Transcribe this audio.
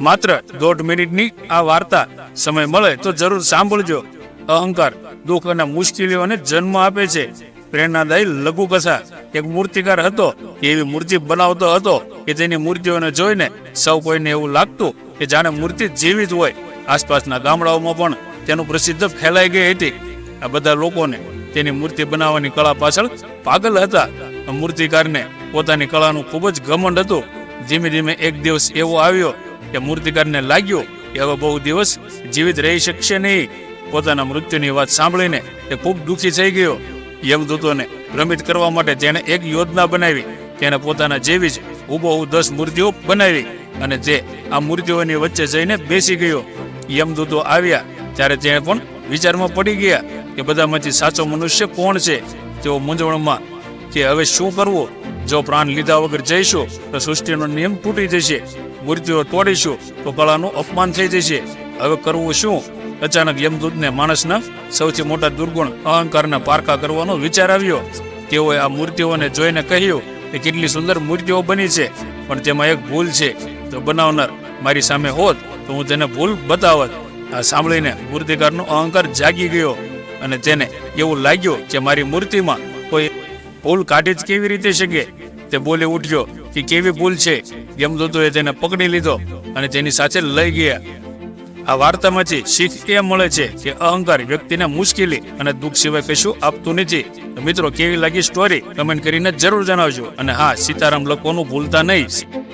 માત્ર દોઢ મિનિટની આ વાર્તા. સમય મળે તો જરૂર સાંભળજો. અહંકાર દુઃખ અને મુશ્કેલીઓને જન્મ આપે છે. પ્રેરણાદાયી લઘુ કથા એક મૂર્તિકાર હતો, એવી મૂર્તિ બનાવતો હતો કે તેની મૂર્તિઓને જોઈને સૌ કોઈને એવું લાગતું કે જાણે મૂર્તિ જીવિત હોય. આસપાસના ગામડાઓમાં પણ તેનું પ્રસિદ્ધ ફેલાઈ ગઈ હતી. આ બધા લોકોને તેની મૂર્તિ બનાવવાની કળા પાછળ પાગલ હતા. મૂર્તિકારને પોતાની કળાનું ખૂબ જ ઘમંડ હતું. ધીમે ધીમે એક દિવસ એવો આવ્યો કે મૂર્તિકારને લાગ્યું કે હવે બહુ દિવસ જીવિત રહી શકશે નહીં. પોતાના મૃત્યુની વાત સાંભળીને તે ખૂબ દુઃખી થઈ ગયો. યમદૂતોને ભ્રમિત કરવા માટે તેણે એક યોજના બનાવી, તેણે પોતાના જેવી જ હુબહુ દસ મૂર્તિઓ બનાવી અને તે આ મૂર્તિઓની વચ્ચે જઈને બેસી ગયો. યમદૂતો આવ્યા ત્યારે તેણે પણ વિચારમાં પડી ગયા કે બધામાંથી સાચો મનુષ્ય કોણ છે? તેઓ મૂંઝવણમાં કે હવે શું કરવું? જો પ્રાણ લીધા વગર જઈશું, તો સૃષ્ટિનો નિયમ તૂટી જશે. મૂર્તિઓ તોડીશું, તો કળાનું અપમાન થઈ જશે. હવે કરવું શું? અચાનક યમદૂતને માણસના સૌથી મોટા દુર્ગુણ અહંકારના પારખા કરવાનો વિચાર આવ્યો. તેઓએ આ મૂર્તિઓને જોઈને કહ્યું કે કેટલી સુંદર મૂર્તિઓ બની છે, પણ તેમાં એક ભૂલ છે. તો બનાવનાર, મારી સામે હોત, તો હું તેને ભૂલ બતાવત. આ સાંભળીને મૂર્તિકારનો અહંકાર જાગી ગયો અને તેને એવું લાગ્યું કે મારી મૂર્તિમાં કોઈ ભૂલ કાઢી જ કેવી રીતે શકે તે બોલી ઉઠ્યો કે કેવી ભૂલ છે? યમદૂતોએ તેને પકડી લીધો અને તેની સાથે લઈ ગયા. આ વાર્તામાંથી શીખ એ મળે છે કે અહંકાર વ્યક્તિને મુશ્કેલી અને દુઃખ સિવાય કશું આપતું નથી. મિત્રો, કેવી લાગી સ્ટોરી કમેન્ટ કરીને જરૂર જણાવજો. અને હા, સીતારામ લખવાનું ભૂલતા નહીં.